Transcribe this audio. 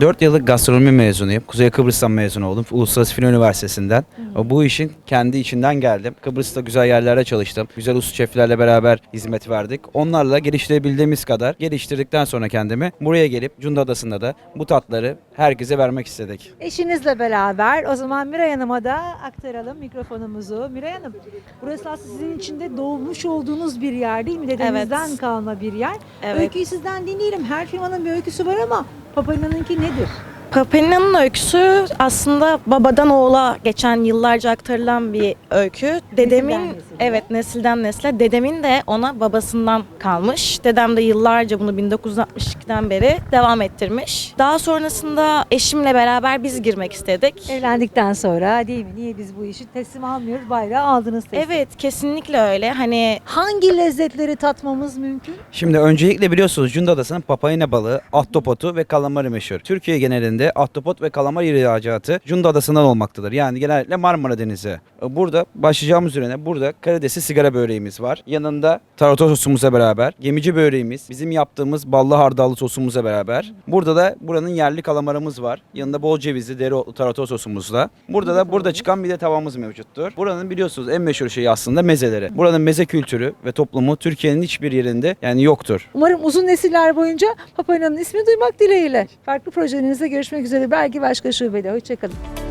4 yıllık gastronomi mezunuyum. Kuzey Kıbrıs'tan mezun oldum. Uluslararası Film Üniversitesi'nden. Bu işin kendi içinden geldim. Kıbrıs'ta güzel yerlerde çalıştım. Güzel usta şeflerle beraber hizmet verdik. Onlarla geliştirebildiğimiz kadar geliştirdikten sonra kendimi buraya gelip Cunda Adası'nda da bu tatları herkese vermek istedik. Eşinizle beraber o zaman Miray Hanım'a da aktaralım mikrofonumuzu. Miray Hanım, burası aslında sizin içinde doğmuş olduğunuz bir yer değil mi? Dedenizden Evet. kalma bir yer. Evet. Öyküyü sizden dinleyelim. Her firmanın bir öyküsü var ama Papalina'nınki nedir? Papalina'nın öyküsü aslında babadan oğula geçen yıllarca aktarılan bir öykü. Dedemin. Evet nesilden nesile dedemin de ona babasından kalmış. Dedem de yıllarca bunu 1962'den beri devam ettirmiş. Daha sonrasında eşimle beraber biz girmek istedik. Evlendikten sonra değil mi? Niye biz bu işi teslim almıyoruz? Bayrağı aldınız teslim. Evet kesinlikle öyle. Hani Hangi lezzetleri tatmamız mümkün? Şimdi öncelikle biliyorsunuz Cunda Adası'nın papayina balığı, ahtapotu ve kalamarı meşhur. Türkiye genelinde ahtapot ve kalamar ihracatı Cunda Adası'ndan olmaktadır. Yani genellikle Marmara Denizi. Burada başlayacağımız üzerine burada karidesli sigara böreğimiz var. Yanında tarator sosumuzla beraber gemici böreğimiz, bizim yaptığımız ballı hardallı sosumuzla beraber. Burada da buranın yerli kalamarımız var. Yanında bol cevizli dereotlu tarator sosumuzla. Burada da burada çıkan bir de tavamız mevcuttur. Buranın biliyorsunuz en meşhur şeyi aslında mezeleri. Buranın meze kültürü ve toplumu Türkiye'nin hiçbir yerinde yani yoktur. Umarım uzun nesiller boyunca Papalina'nın ismini duymak dileğiyle. Farklı projelerinizde görüşmek üzere. Belki başka şubede. Hoşçakalın.